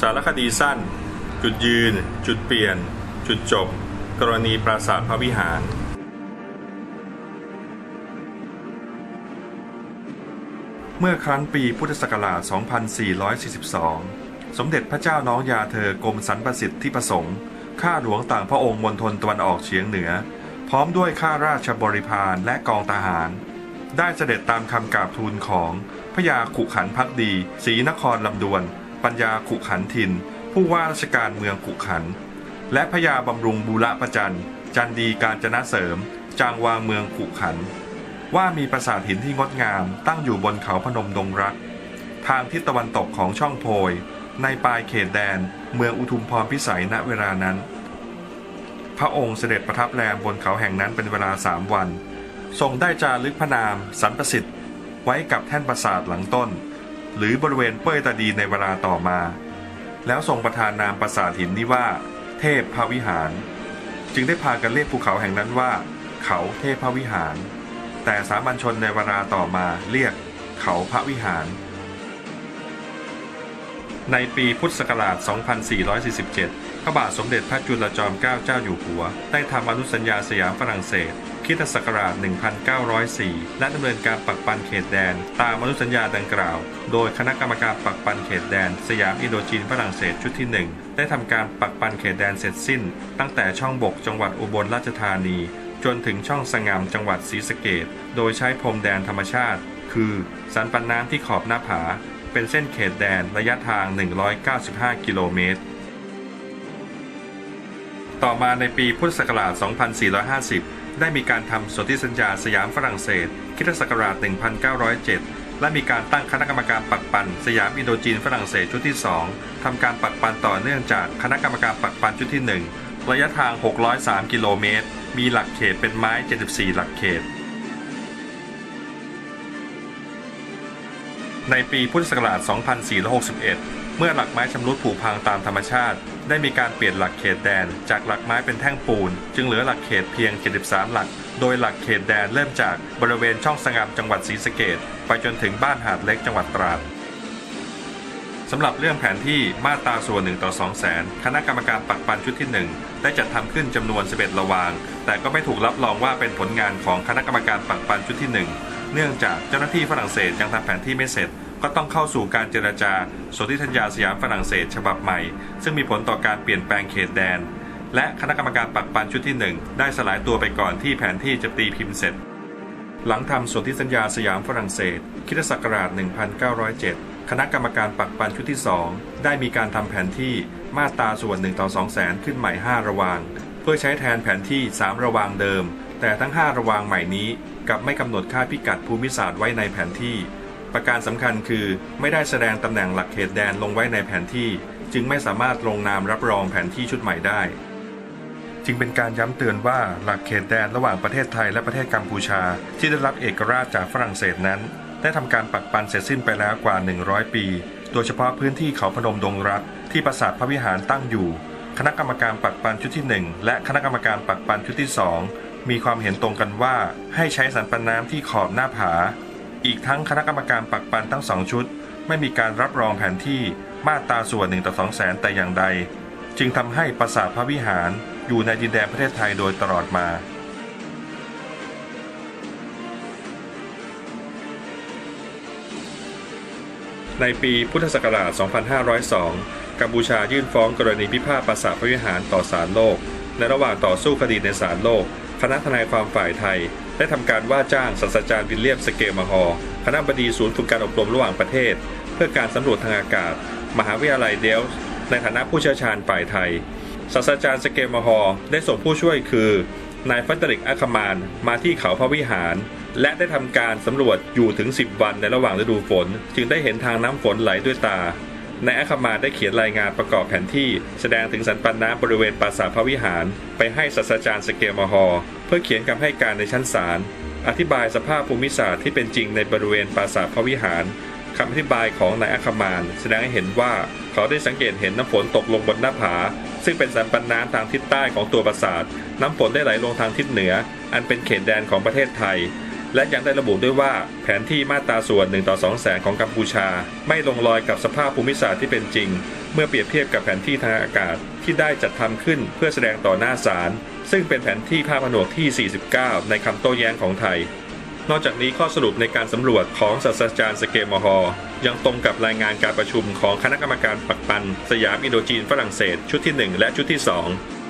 สารคดีสั้น จุดยืน จุดเปลี่ยน จุดจบ กรณีปราสาทพระวิหาร เมื่อครั้งปีพุทธศักราช 2442 สมเด็จพระเจ้าน้องยาเธอกรมสรรประสิทธิประสงค์ข้าหลวงต่างพระองค์มณฑลตะวันออกเฉียงเหนือ พร้อมด้วยข้าราชบริพารและกองทหาร ได้เสด็จตามคำกราบทูลของพระยาขุขันพักดีศรีนครลำดวน ปัญญาขุขันทิน ผู้ว่าราชการเมืองขุขัน และพระยาบำรุงบูระประจันจันดีการจนะเสริม จางวางเมืองขุขัน ว่ามีปราสาทหินที่งดงาม ตั้งอยู่บนเขาพนมดงรัก ทางทิศตะวันตกของช่องโพย ในปลายเขตแดน เมืองอุทุมพรพิสัยณเวลานั้น พระองค์เสด็จประทับแรมบนเขาแห่งนั้นเป็นเวลาสามวันทรงได้จารึกพระนาม สันประสิทธิ์ ไว้กับแท่นปราสาทหลังต้น หรือบริเวณเป้ยตาดีในเวลาต่อมา แล้วทรงประทานนามปราสาทหินนี้ว่า เทพพระวิหาร จึงได้พากันเรียกภูเขาแห่งนั้นว่า เขาเทพพระวิหาร แต่สามัญชนในเวลาต่อมาเรียกเขาพระวิหาร ในปีพุทธศักราช 2447 พระบาทสมเด็จพระจุลจอมเกล้าเจ้าอยู่หัว ได้ทำอนุสัญญาสยามฝรั่งเศส คริสตศักราช 1904 และดำเนินการปักปันเขตแดน ตามอนุสัญญาดังกล่าว โดยคณะกรรมการปักปันเขตแดน สยามอินโดจีนฝรั่งเศสชุดที่ 1 ได้ทำการปักปันเขตแดนเสร็จสิ้น ตั้งแต่ช่องบกจังหวัดอุบลราชธานี จนถึงช่องสงามจังหวัดศรีสะเกดโดยใช้พรมแดนธรรมชาติ คือสันปันน้ำที่ขอบหน้าผา เป็นเส้นเขตแดนระยะทาง 195 กิโลเมตร ต่อมาในปีพุทธศักราช 2450 ได้มีการทำสนธิสัญญาสยามฝรั่งเศสคริสศักราช 1907 และมีการตั้งคณะกรรมการปักปัน สยามอินโดจีนฝรั่งเศสชุดที่ 2ทำการปักปันต่อเนื่องจากคณะกรรมการปักปันชุดที่ 1 ระยะทาง 603 กิโลเมตร มีหลักเขตเป็นไม้ 74 หลักเขต ในปีพุทธศักราช 2461 เมื่อหลักไม้ชำรุดผุพังตามธรรมชาติ ได้มีการเปลี่ยนหลักเขตแดน จากหลักไม้เป็นแท่งปูน จึงเหลือหลักเขตเพียง 73 หลัก โดยหลักเขตแดนเริ่มจากบริเวณช่องสงามจังหวัดศรีสะเกดไปจนถึงบ้านหาดเล็กจังหวัดตราดสำหรับเรื่องแผนที่มาตราส่วน1ต่อ2แสนคณะกรรมการปักปันชุดที่ 1 ได้จัดทำขึ้นจำนวน 11 ระวาง แต่ก็ไม่ถูกรับรองว่าเป็นผลงานของคณะกรรมการปักปันชุดที่ 1 เนื่องจากเจ้าหน้าที่ฝรั่งเศสยังทำแผนที่ไม่เสร็จ ก็ต้องเข้าสู่การเจรจาสนธิสัญญาสยามฝรั่งเศสฉบับใหม่ ซึ่งมีผลต่อการเปลี่ยนแปลงเขตแดน และคณะกรรมการปักปันชุดที่ 1 ได้สลายตัวไปก่อนที่แผนที่จะตีพิมพ์เสร็จ หลังทำสนธิสัญญาสยามฝรั่งเศสคิศักราช 1907 คณะกรรมการปักปันชุดที่ 2 ได้มีการทำแผนที่มาตราส่วน1ต่อ2แสนขึ้นใหม่ 5 ระวาง เพื่อใช้แทนแผนที่ 3 ระวางเดิม แต่ทั้ง 5 ระวางใหม่นี้กับไม่กำหนดค่าพิกัดภูมิศาสตร์ไว้ในแผนที่ ประการสำคัญคือไม่ได้แสดงตำแหน่งหลักเขตแดนลงไว้ในแผนที่ จึงไม่สามารถลงนามรับรองแผนที่ชุดใหม่ได้ จึงเป็นการย้ำเตือนว่าหลักเขตแดนระหว่างประเทศไทยและประเทศกัมพูชา ที่ได้รับเอกราชจากฝรั่งเศสนั้น ได้ทำการปักปันเสร็จสิ้นไปแล้วกว่า 100 ปี โดยเฉพาะพื้นที่เขาพนมดงรักที่ปราสาทพระวิหารตั้งอยู่ คณะกรรมการปักปันชุดที่ 1 และคณะกรรมการปักปันชุดที่ 2 มีความเห็นตรงกันว่าให้ใช้สันปันน้ำที่ขอบหน้าผา อีกทั้งคณะกรรมการปักปันทั้งสองชุด ไม่มีการรับรองแผนที่มาตราส่วน1ต่อ2แสนแต่อย่างใด จึงทำให้ปราสาทพระวิหารอยู่ในดินแดนประเทศไทยโดยตลอดมาในปีพุทธศักราช 2502 กัมพูชายื่นฟ้องกรณีพิพาทปราสาทพระวิหารต่อศาลโลก ในระหว่างต่อสู้คดีในศาลโลก คณะทนายความฝ่ายไทย ได้ทำการว่าจ้างศาสตราจารย์วิลเลียมสเกลมาฮอร์คณะบดีศูนย์ฝึกการอบรมระหว่างประเทศ เพื่อการสำรวจทางอากาศ มหาวิทยาลัยเดลส์ในฐานะผู้เชี่ยวชาญฝ่ายไทยศาสตราจารย์สเกลมาฮอร์ได้ส่งผู้ช่วยคือนายฟัตเตริกอัคมานมาที่เขาพระวิหาร และได้ทำการสำรวจอยู่ถึง 10 วันในระหว่างฤดูฝน จึงได้เห็นทางน้ำฝนไหลด้วยตา นายอัคมานได้เขียนรายงานประกอบแผนที่แสดงถึงสันปันน้ำบริเวณปราสาทพระวิหาร ไปให้ศาสตราจารย์สเกลมฮอร์เพื่อเขียนคำให้การในชั้นศาลอธิบายสภาพภูมิศาสตร์ที่เป็นจริงในบริเวณปราสาทพระวิหารคำอธิบายของนายอัคมานแสดงให้เห็นว่าเขาได้สังเกตเห็นน้ำฝนตกลงบนหน้าผา ซึ่งเป็นสันปันน้ำทางทิศใต้ของตัวปราสาท น้ำฝนได้ไหลลงทางทิศเหนือ อันเป็นเขตแดนของประเทศไทย และยังได้ระบุด้วยว่าแผนที่มาตราส่วน1ต่อ2แสนของกัมพูชา ไม่ลงรอยกับสภาพภูมิศาสตร์ที่เป็นจริง เมื่อเปรียบเทียบกับแผนที่ทางอากาศที่ได้จัดทำขึ้นเพื่อแสดงต่อหน้าศาลซึ่งเป็นแผนที่ภาพผนวกที่ 49 ในคำโต้แย้งของไทย นอกจากนี้ข้อสรุปในการสำรวจของศาสตราจารย์สเกมมฮอร์ยังตรงกับรายงานการประชุมของคณะกรรมการปักปัน สยามอินโดจีนฝรั่งเศส ชุดที่ 1 และชุดที่ 2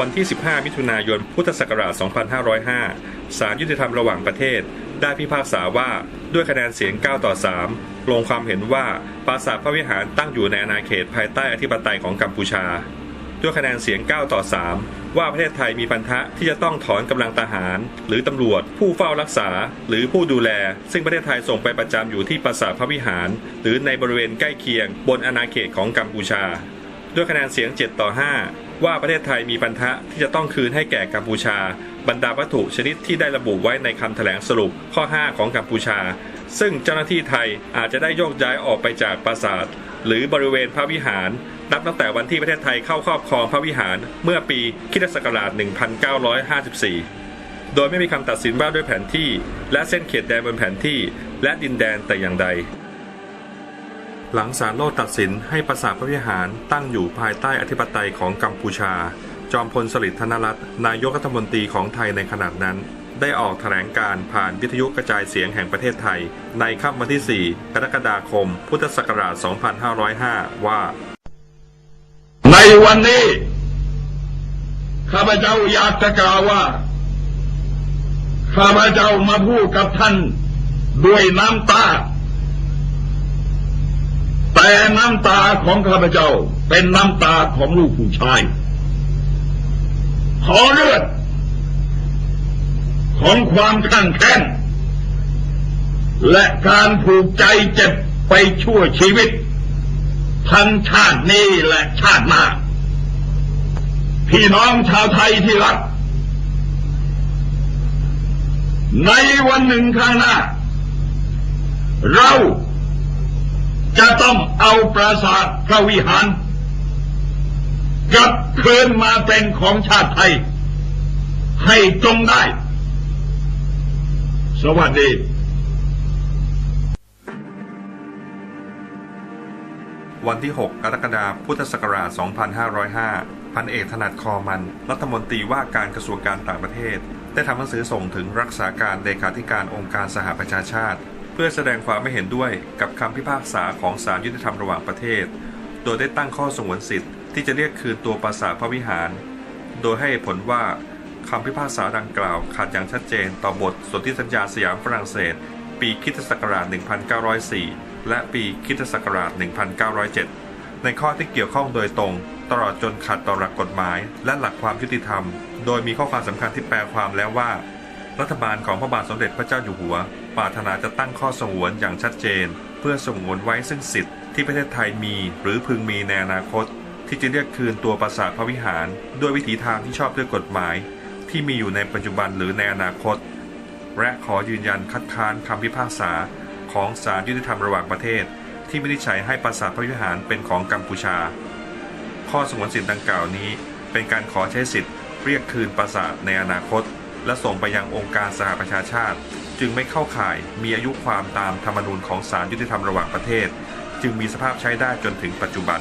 วันที่ 15 มิถุนายน พุทธศักราช 2505 ศาลยุติธรรมระหว่างประเทศ ได้พิพากษาว่าด้วยคะแนนเสียง 9 ต่อ 3 ลงความเห็นว่าปราสาทพระวิหารตั้งอยู่ในอาณาเขตภายใต้อธิปไตยของกัมพูชา ด้วยคะแนนเสียง 9 ต่อ 3 ว่าประเทศไทยมีพันธะที่จะต้องถอนกำลังทหาร หรือตำรวจ ผู้เฝ้ารักษา หรือผู้ดูแล ซึ่งประเทศไทยส่งไปประจำอยู่ที่ปราสาทพระวิหาร หรือในบริเวณใกล้เคียง บนอาณาเขตของกัมพูชา ด้วยคะแนนเสียง 7 ต่อ 5 ว่าประเทศไทยมีพันธะที่จะต้องคืนให้แก่กัมพูชา บรรดาวัตถุชนิดที่ได้ระบุไว้ในคำแถลงสรุปข้อ 5 ของกัมพูชา ซึ่งเจ้าหน้าที่ไทยอาจจะได้โยกย้ายออกไปจากปราสาทหรือบริเวณพระวิหาร นับตั้งแต่วันที่ประเทศไทยเข้าครอบครองพระวิหารเมื่อปีคิศักราช 1954 โดยไม่มีคำตัดสินว่าด้วยแผนที่ และเส้นเขตแดนบนแผนที่ และดินแดนแต่อย่างใด หลังศาลโลกตัดสินให้ปราสาทพระวิหารตั้งอยู่ภายใต้อธิปไตยของกัมพูชา จอมพลสฤษดิ์ธนรัตน์นายกรัฐมนตรีของไทยในขณะนั้น ได้ออกแถลงการ์ผ่านวิทยุกระจายเสียงแห่งประเทศไทย ในค่ำวันที่ 4 กรกฎาคม พุทธศักราช 2505 ว่า ในวันนี้ ข้าพเจ้าอยากจะกล่าวว่า ข้าพเจ้ามาพูดกับท่านด้วยน้ำตา แต่น้ำตาของข้าพเจ้า เป็นน้ำตาของลูกผู้ชาย ขอเลือด ของความขั่งแค้นและการผูกใจเจ็บไปชั่วชีวิต ทั้งชาตินี้และชาติหน้า พี่น้องชาวไทยที่รัก ในวันหนึ่งข้างหน้า เรา จะต้องเอาปราสาทพระวิหารกลับคืนมาเป็นของชาติไทย ให้จงได้ สวัสดีวันที่ 6 กรกฎาคม พุทธศักราช 2505 พันเอกถนัดคอมัน รัฐมนตรีว่าการกระทรวงการต่างประเทศ ได้ทำหนังสือส่งถึงรักษาการเลขาธิการองค์การสหประชาชาติ พื่อแสดงความไม่เห็นด้วยกับคำพิพากษาของศาลยุติธรรมระหว่างประเทศ โดยได้ตั้งข้อสงวนสิทธิ์ที่จะเรียกคืนตัวปราสาทพระวิหาร โดยให้ผลว่าคำพิพากษาดังกล่าวขัดอย่างชัดเจนต่อบทสนธิสัญญาสยามฝรั่งเศส ปีคริสตศักราช 1904 และปีคริสตศักราช 1907 ในข้อที่เกี่ยวข้องโดยตรง ตลอดจนขัดต่อหลักกฎหมาย และหลักความยุติธรรม โดยมีข้อความสำคัญที่แปลความแล้วว่า รัฐบาลของพระบาทสมเด็จพระเจ้าอยู่หัวปรารถนาจะตั้งข้อสงวนอย่างชัดเจน เพื่อสงวนไว้ซึ่งสิทธิ์ที่ประเทศไทยมีหรือพึงมีในอนาคต ที่จะเรียกคืนตัวปราสาทพระวิหาร ด้วยวิถีทางที่ชอบด้วยกฎหมาย ที่มีอยู่ในปัจจุบันหรือในอนาคต และขอยืนยันคัดค้านคำพิพากษา ของศาลยุติธรรมระหว่างประเทศ ที่วินิจฉัยให้ปราสาทพระวิหารเป็นของกัมพูชา ข้อสงวนสิทธิ์ดังกล่าวนี้ เป็นการขอใช้สิทธิ์เรียกคืนปราสาทในอนาคต และส่งไปยังองค์การสหประชาชาติ จึงไม่เข้าข่ายมีอายุความตามธรรมนูญของศาลยุติธรรมระหว่างประเทศ จึงมีสภาพใช้ได้จนถึงปัจจุบัน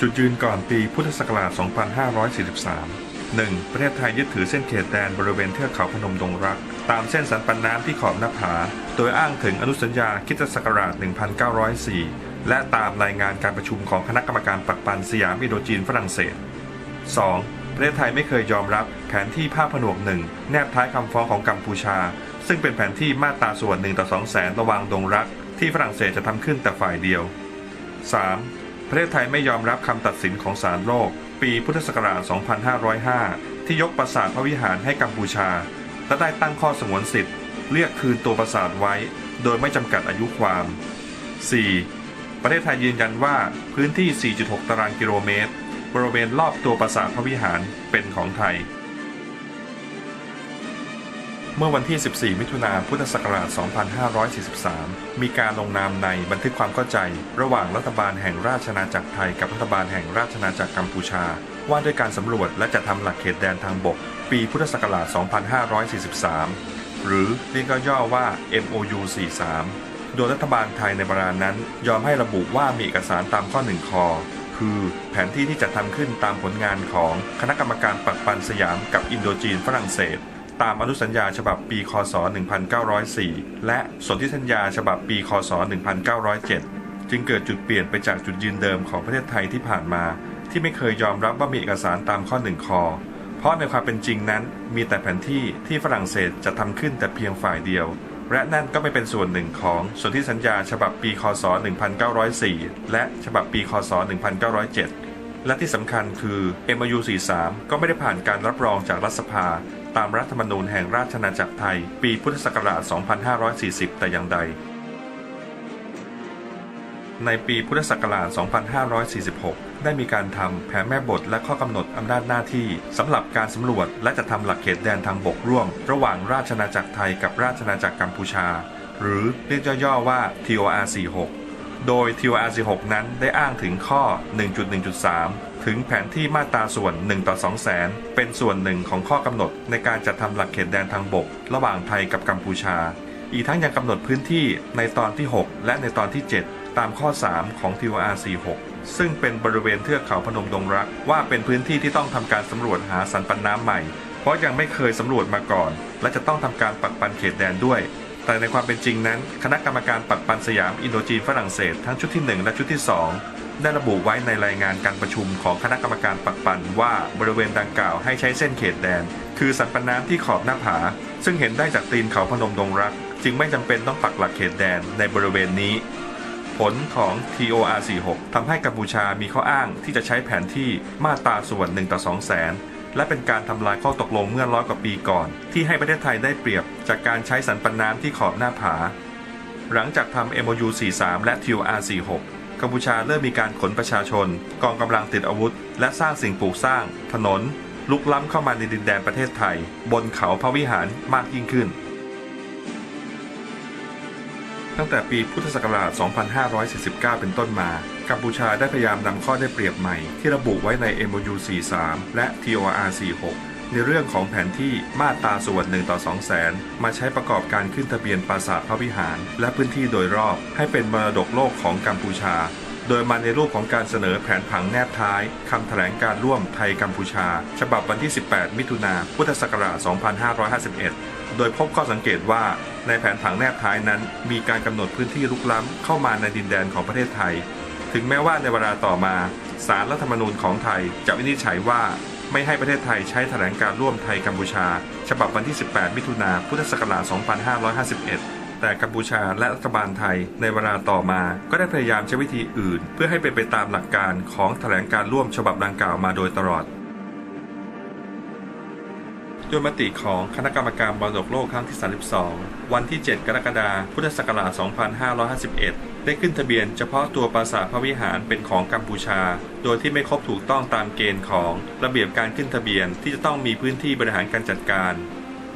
จุดยืนก่อนปีพุทธศักราช 2543 1. ประเทศไทยยึดถือเส้นเขตแดนบริเวณเทือกเขาพนมดงรัก ตามเส้นสันปันน้ำที่ขอบหน้าผา โดยอ้างถึงอนุสัญญาคิตศักราช 1904 และตามรายงานการประชุมของคณะกรรมการปักปันสยามอินโดจีนฝรั่งเศส 2. ประเทศไทยไม่เคยยอมรับแผนที่ภาคผนวกหนึ่งแนบท้ายคำฟ้องของกัมพูชา ซึ่งเป็นแผนที่มาตราส่วน1ต่อ2แสนระวางดงรัก ที่ฝรั่งเศสจะทำขึ้นแต่ฝ่ายเดียว 3. ประเทศไทยไม่ยอมรับคำตัดสินของศาลโลก ปีพุทธศักราช 2505 ที่ยกปราสาทพระวิหารให้กัมพูชา และได้ตั้งข้อสงวนสิทธิ์ เรียกคืนตัวปราสาทไว้ โดยไม่จำกัดอายุความ 4. ประเทศไทยยืนยันว่าพื้นที่ 4.6 ตารางกิโลเมตร บริเวณรอบตัวปราสาทพระวิหารเป็นของไทย เมื่อวันที่ 14 มิถุนายนพุทธศักราช 2543 มีการลงนามในบันทึกความเข้าใจ ระหว่างรัฐบาลแห่งราชอาจักรไทยกับรัฐบาลแห่งราชอาจักรกัมพูชา ว่าด้วยการสำรวจและจัดทำหลักเขตแดนทางบก ปีพุทธศักราช 2543 หรือเรียกย่อว่า MOU 43โดยรัฐบาลไทยในเวลานั้น ยอมให้ระบุว่ามีเอกสารตามข้อหนึ่งคอ คือแผนที่ที่จะทำขึ้นตามผลงานของคณะกรรมการปักปันสยามกับอินโดจีนฝรั่งเศส ตามอนุสัญญาฉบับปี คศ 1904 และสนธิสัญญาฉบับปี คศ 1907 จึงเกิดจุดเปลี่ยนไปจากจุดยืนเดิมของประเทศไทยที่ผ่านมา ที่ไม่เคยยอมรับว่ามีเอกสารตามข้อหนึ่งคอเพราะในความเป็นจริงนั้นมีแต่แผนที่ที่ฝรั่งเศสจะทำขึ้นแต่เพียงฝ่ายเดียว และนั่นก็ไม่เป็นส่วนหนึ่งของสนธิสัญญาฉบับปีคศ 1904 และฉบับปีคศ 1907 และที่สำคัญคือ MOU 43 ก็ไม่ได้ผ่านการรับรองจากรัฐสภา ตามรัฐธรรมนูญแห่งราชอาณาจักรไทย ปีพุทธศักราช 2540 แต่อย่างใด ในปีพุทธศักราช 2546 ได้มีการทำแผนแม่บทและข้อกำหนดอำนาจหน้าที่สำหรับการสำรวจและจะทำหลักเขตแดนทางบกร่วม ระหว่างราชอาจักรไทยกับราชอาณาจักรกัมพูชา หรือเรียกย่อๆว่า TOR 46 โดย TOR 46นั้นได้อ้างถึงข้อ 1.1.3 ถึงแผนที่มาตราส่วน 1 ต่อ 2 แสน เป็นส่วนหนึ่งของข้อกำหนดในการจัดทำหลักเขตแดนทางบก ระหว่างไทยกับกัมพูชา อีกทั้งยังกำหนดพื้นที่ในตอนที่ 6 และในตอนที่ 7 ตามข้อ 3 ของ TOR 46 ซึ่งเป็นบริเวณเทือกเขาพนมดงรัก ว่าเป็นพื้นที่ที่ต้องทำการสำรวจหาสันปันน้ำใหม่ เพราะยังไม่เคยสำรวจมาก่อน และจะต้องทำการปักปันเขตแดนด้วย แต่ในความเป็นจริงนั้น คณะกรรมการปักปันสยามอินโดจีนฝรั่งเศสทั้งชุดที่ 1 และชุดที่ 2ได้ระบุไว้ในรายงานการประชุมของคณะกรรมการปักปันว่าบริเวณดังกล่าวให้ใช้เส้นเขตแดน คือสันปันน้ำที่ขอบหน้าผา ซึ่งเห็นได้จากตีนเขาพนมดงรัก จึงไม่จำเป็นต้องปักหลักเขตแดนในบริเวณนี้ ผลของ TOR 46ทำให้กัมพูชามีข้ออ้างที่จะใช้แผนที่มาตราส่วน1ต่อ2แสนและเป็นการทำลายข้อตกลงเมื่อร้อยกว่าปีก่อน ที่ให้ประเทศไทยได้เปรียบจากการใช้สันปันน้ำที่ขอบหน้าผา หลังจากทำ MOU 43 และ TOR 46กัมพูชาเริ่มมีการขนประชาชน กองกำลังติดอาวุธ และสร้างสิ่งปลูกสร้าง ถนน ลุกล้ำเข้ามาในดินแดนประเทศไทย บนเขาพระวิหารมากยิ่งขึ้น ตั้งแต่ปีพุทธศักราช 2549 เป็นต้นมา กัมพูชาได้พยายามนำข้อได้เปรียบใหม่ ที่ระบุไว้ใน MOU 43 และ TOR 46 ในเรื่องของแผนที่มาตราส่วน1ต่อ2แสนมาใช้ประกอบการขึ้นทะเบียนปราสาทพระวิหาร และพื้นที่โดยรอบให้เป็นมรดกโลกของกัมพูชาโดยมาในรูปของการเสนอแผนผังแนบท้ายคำแถลงการร่วมไทยกัมพูชา ฉบับวันที่ 18 มิถุนาพุทธศักราช 2551 โดยพบข้อสังเกตว่าในแผนผังแนบท้ายนั้น มีการกำหนดพื้นที่ลุกล้ำเข้ามาในดินแดนของประเทศไทย ถึงแม้ว่าในเวลาต่อมาสารรัฐธรรมนูญของไทยจะวินิจฉัยว่าไม่ให้ประเทศไทยใช้แถลงการร่วมไทยกัมพูชา ฉบับวันที่ 18 มิถุนาพุทธศักราช 2551 แต่กัมพูชาและรัฐบาลไทยในเวลาต่อมา ก็ได้พยายามใช้วิธีอื่น เพื่อให้เป็นไปตามหลักการของแถลงการร่วมฉบับดังกล่าวมาโดยตลอด ด้วยมติของคณะกรรมการมรดกโลกครั้งที่ 32 วันที่ 7 กรกฎาคม พุทธศักราช 2551 ได้ขึ้นทะเบียนเฉพาะตัวปราสาทพระวิหารเป็นของกัมพูชา โดยที่ไม่ครบถูกต้องตามเกณฑ์ของระเบียบการขึ้นทะเบียนที่จะต้องมีพื้นที่บริหารการจัดการ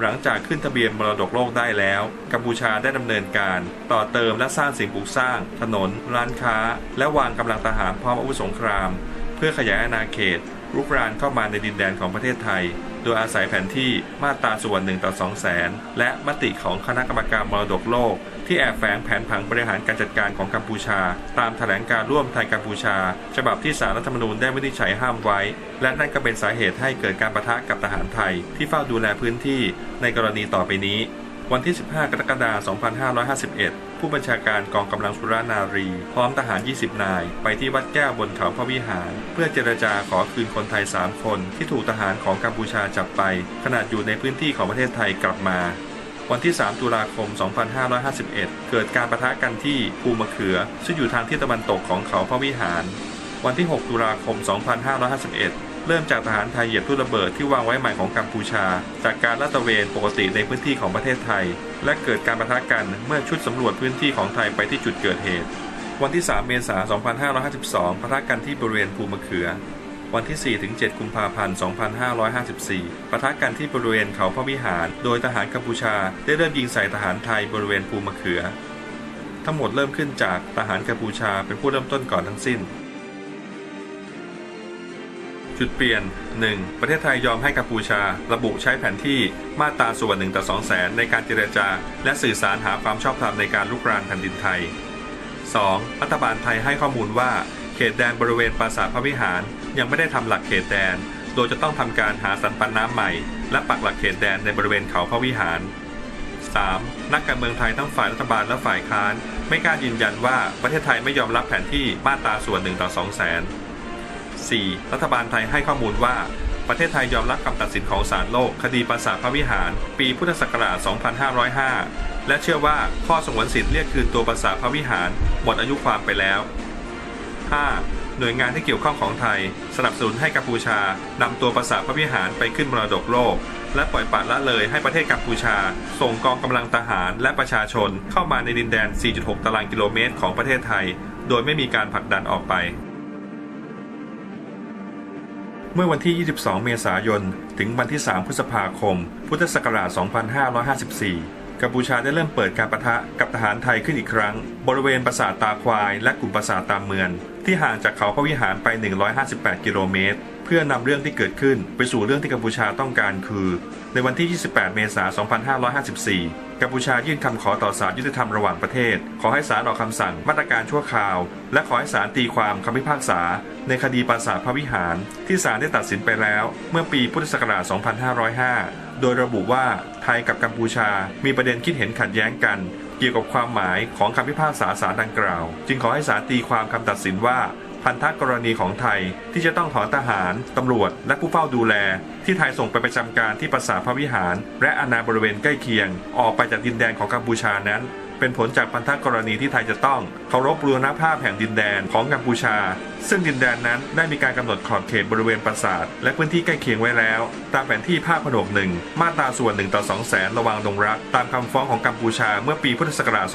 หลังจากขึ้นทะเบียนมรดกโลกได้แล้ว กัมพูชาได้ดำเนินการ ต่อเติมและสร้างสิ่งปลูกสร้าง ถนน ร้านค้า และวางกำลังทหารพร้อมอาวุธสงคราม เพื่อขยายอาณาเขต รุกรานเข้ามาในดินแดนของประเทศไทย โดยอาศัยแผนที่มาตราส่วน1ต่อ2แสนและมติของคณะกรรมการมรดกโลก ที่แอบแฝงแผนผังบริหารการจัดการของกัมพูชา ตามแถลงการร่วมไทยกัมพูชา ฉบับที่สารรัฐธรรมนูญได้วินิจฉัยห้ามไว้ และนั่นก็เป็นสาเหตุให้เกิดการประทะกับทหารไทย ที่เฝ้าดูแลพื้นที่ในกรณีต่อไปนี้ วันที่ 15 กรกฎาคม 2551 ผู้บัญชาการกองกำลังสุรานารี พร้อมทหาร 20 นาย ไปที่วัดแก้วบนเขาพระวิหาร เพื่อเจรจาขอคืนคนไทย 3 คน ที่ถูกทหารของกัมพูชาจับไป ขณะอยู่ในพื้นที่ของประเทศไทยกลับมาวันที่ 3 ตุลาคม 2551 เกิดการประทะกันที่ภูมะเขือ ซึ่งอยู่ทางทิศตะวันตกของเขาพระวิหาร วันที่ 6 ตุลาคม 2551 เริ่มจากทหารไทยเหยียบทุ่นระเบิดที่วางไว้ใหม่ของกัมพูชา จากการลาดตระเวนปกติในพื้นที่ของประเทศไทย และเกิดการประทะกันเมื่อชุดสำรวจพื้นที่ของไทยไปที่จุดเกิดเหตุ วันที่ 3 เมษายน 2552 ประทะกันที่บริเวณภูมะเขือ วันที่4-7กุมภาพันธ์ 2554ปะทะกันที่บริเวณเขาพระวิหาร โดยทหารกัมพูชาได้เริ่มยิงใส่ทหารไทยบริเวณภูมะเขือ ทั้งหมดเริ่มขึ้นจากทหารกัมพูชาเป็นผู้เริ่มต้นก่อนทั้งสิ้น จุดเปลี่ยน 1. ประเทศไทยยอมให้กัมพูชา ระบุใช้แผนที่มาตราส่วน1ต่อ2แสนในการเจรจา และสื่อสารหาความชอบธรรมในการลุกรานแผ่นดินไทย 2. รัฐบาลไทยให้ข้อมูลว่า เขตแดนบริเวณปราสาทพระวิหาร ยังไม่ได้ทำหลักเขตแดน โดยจะต้องทำการหาสันปันน้ำใหม่ และปักหลักเขตแดนในบริเวณเขาพระวิหาร 3. นักการเมืองไทยทั้งฝ่ายรัฐบาลและฝ่ายค้าน ไม่กล้ายืนยันว่าประเทศไทยไม่ยอมรับแผนที่มาตราส่วน1ต่อ2แสน 4. รัฐบาลไทยให้ข้อมูลว่า ประเทศไทยยอมรับคำตัดสินของศาลโลก คดีปราสาทพระวิหาร ปีพุทธศักราช 2505 และเชื่อว่าข้อสงวนสิทธิ์เรียกคืนตัวปราสาทพระวิหาร หมดอายุความไปแล้ว 5. หน่วยงานที่เกี่ยวข้องของไทย สนับสนุนให้กัมพูชานำตัวปราสาทพระวิหารไปขึ้นมรดกโลก และปล่อยปละละเลยให้ประเทศกัมพูชา ส่งกองกำลังทหารและประชาชนเข้ามาในดินแดน 4.6 ตารางกิโลเมตรของประเทศไทย โดยไม่มีการผลักดันออกไป เมื่อวันที่ 22 เมษายน ถึงวันที่ 3 พฤษภาคม พุทธศักราช 2554 กัมพูชาได้เริ่มเปิดการประทะกับทหารไทยขึ้นอีกครั้ง บริเวณปราสาทตาควายและกลุ่มปราสาทตามเมือง ที่ห่างจากเขาพระวิหารไป 158 กิโลเมตร เพื่อนำเรื่องที่เกิดขึ้นไปสู่เรื่องที่กัมพูชาต้องการคือ ในวันที่ 28 เมษายน 2554 กัมพูชายื่นคำขอต่อศาลยุติธรรมระหว่างประเทศ ขอให้ศาลออกคำสั่งมาตรการชั่วคราว และขอให้ศาลตีความคำพิพากษา ในคดีปราสาทพระวิหาร ที่ศาลได้ตัดสินไปแล้ว เมื่อปีพุทธศักราช 2505 โดยระบุว่าไทยกับกัมพูชามีประเด็นคิดเห็นขัดแย้งกัน เกี่ยวกับความหมายของคำพิพากษาศาลดังกล่าว จึงขอให้ศาลตีความคำตัดสินว่าพันธกรณีของไทยที่จะต้องถอนทหาร ตำรวจ และผู้เฝ้าดูแล ที่ไทยส่งไปประจำการที่ปราสาทพระวิหาร และอาณาบริเวณใกล้เคียง ออกไปจากดินแดนของกัมพูชานั้น เป็นผลจากพันธกรณีที่ไทยจะต้องเคารพบูรณภาพแห่งดินแดนของกัมพูชา ซึ่งดินแดนนั้นได้มีการกำหนดขอบเขตบริเวณปราสาทและพื้นที่ใกล้เคียงไว้แล้ว ตามแผนที่ภาคผนวกหนึ่งมาตราส่วน1ต่อ2แสนระวังดงรัก ตามคำฟ้องของกัมพูชาเมื่อปีพุทธศักราช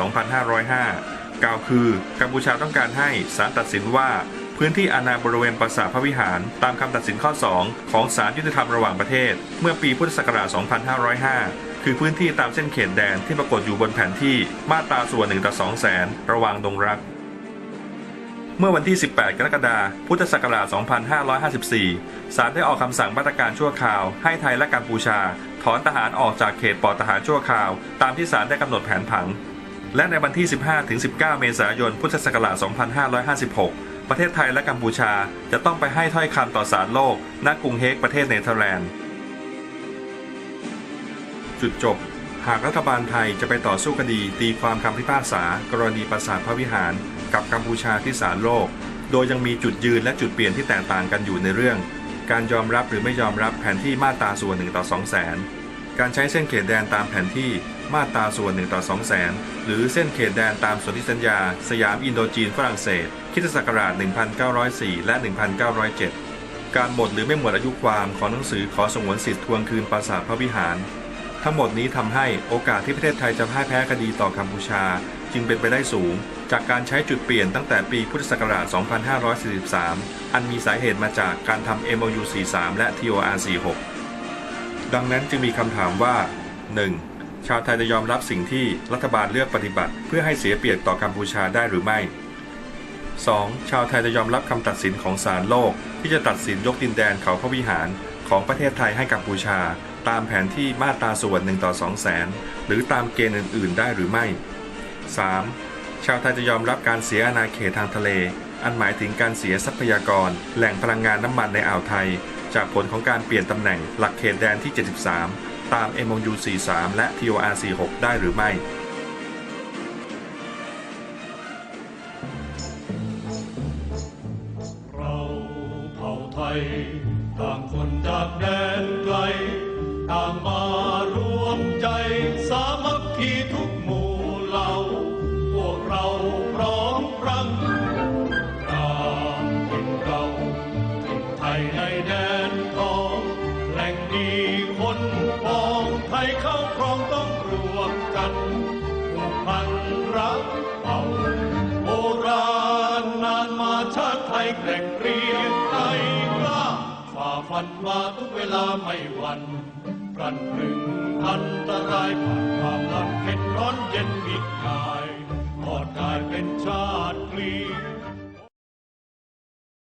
2505 กล่าวคือกัมพูชาต้องการให้ศาลตัดสินว่าพื้นที่อาณาบริเวณปราสาทพระวิหาร ตามคำตัดสินข้อ 2 ของศาลยุติธรรมระหว่างประเทศ เมื่อปีพุทธศักราช 2505 คือพื้นที่ตามเส้นเขตแดนที่ปรากฏอยู่บนแผนที่มาตราส่วน1ต่อ2แสนระหว่างดงรัก เมื่อวันที่ 18 กรกฎาคม พุทธศักราช 2554 ศาลได้ออกคำสั่งมาตรการชั่วคราว ให้ไทยและกัมพูชา ถอนทหารออกจากเขตปลอดทหารชั่วคราว ตามที่ศาลได้กำหนดแผนผัง และในวันที่ 15-19 เมษายน พุทธศักราช 2556 ประเทศไทยและกัมพูชาจะต้องไปให้ถ้อยคำต่อศาลโลก ณ กรุงเฮกประเทศเนเธอร์แลนด์ จุดจบ หากรัฐบาลไทยจะไปต่อสู้คดีตีความคำพิพากษา กรณีปราสาทพระวิหาร กับกัมพูชาที่ศาลโลก โดยยังมีจุดยืนและจุดเปลี่ยนที่แตกต่างกันอยู่ในเรื่อง การยอมรับหรือไม่ยอมรับแผนที่มาตราส่วน1ต่อ2แสนการใช้เส้นเขตแดนตามแผนที่มาตราส่วน1ต่อ2แสนหรือเส้นเขตแดนตามสนธิสัญญา สยามอินโดจีนฝรั่งเศสคริสตศักราช 1904 และ 1907 การหมดหรือไม่หมดอายุความของหนังสือขอสงวนสิทธิ์ทวงคืนปราสาทพระวิหาร ทั้งหมดนี้ทำให้โอกาสที่ประเทศไทยจะพ่ายแพ้คดีต่อกัมพูชา จึงเป็นไปได้สูง จากการใช้จุดเปลี่ยนตั้งแต่ปีพุทธศักราช 2543 อันมีสาเหตุมาจากการทำ MOU 43 และ TOR 46 ดังนั้นจึงมีคำถามว่า 1. ชาวไทยจะยอมรับสิ่งที่รัฐบาลเลือกปฏิบัติ เพื่อให้เสียเปรียบต่อกัมพูชาได้หรือไม่ 2. ชาวไทยจะยอมรับคำตัดสินของศาลโลก ที่จะตัดสินยกดินแดนเขาพระวิหาร ของประเทศไทยให้กัมพูชา ตามแผนที่มาตราส่วน1ต่อ2แสนหรือตามเกณฑ์อื่น ๆ ได้หรือไม่ 3. ชาวไทยจะยอมรับการเสียอาณาเขตทางทะเล อันหมายถึงการเสียทรัพยากร แหล่งพลังงานน้ำมันในอ่าวไทย จากผลของการเปลี่ยนตำแหน่งหลักเขตแดนที่ 73 ตาม MOU 43และ TOR 46ได้หรือไม่เราเผ่าไทย ต่างคนจากแดนไกล ต่างมารวมใจสามัคคีทุก ฟันมาทุกเวลาไม่หวันรันพรึงอันตรายผ่านความลำเค็นร้อนเย็นมิดกายทอดกายเป็นชาติกลี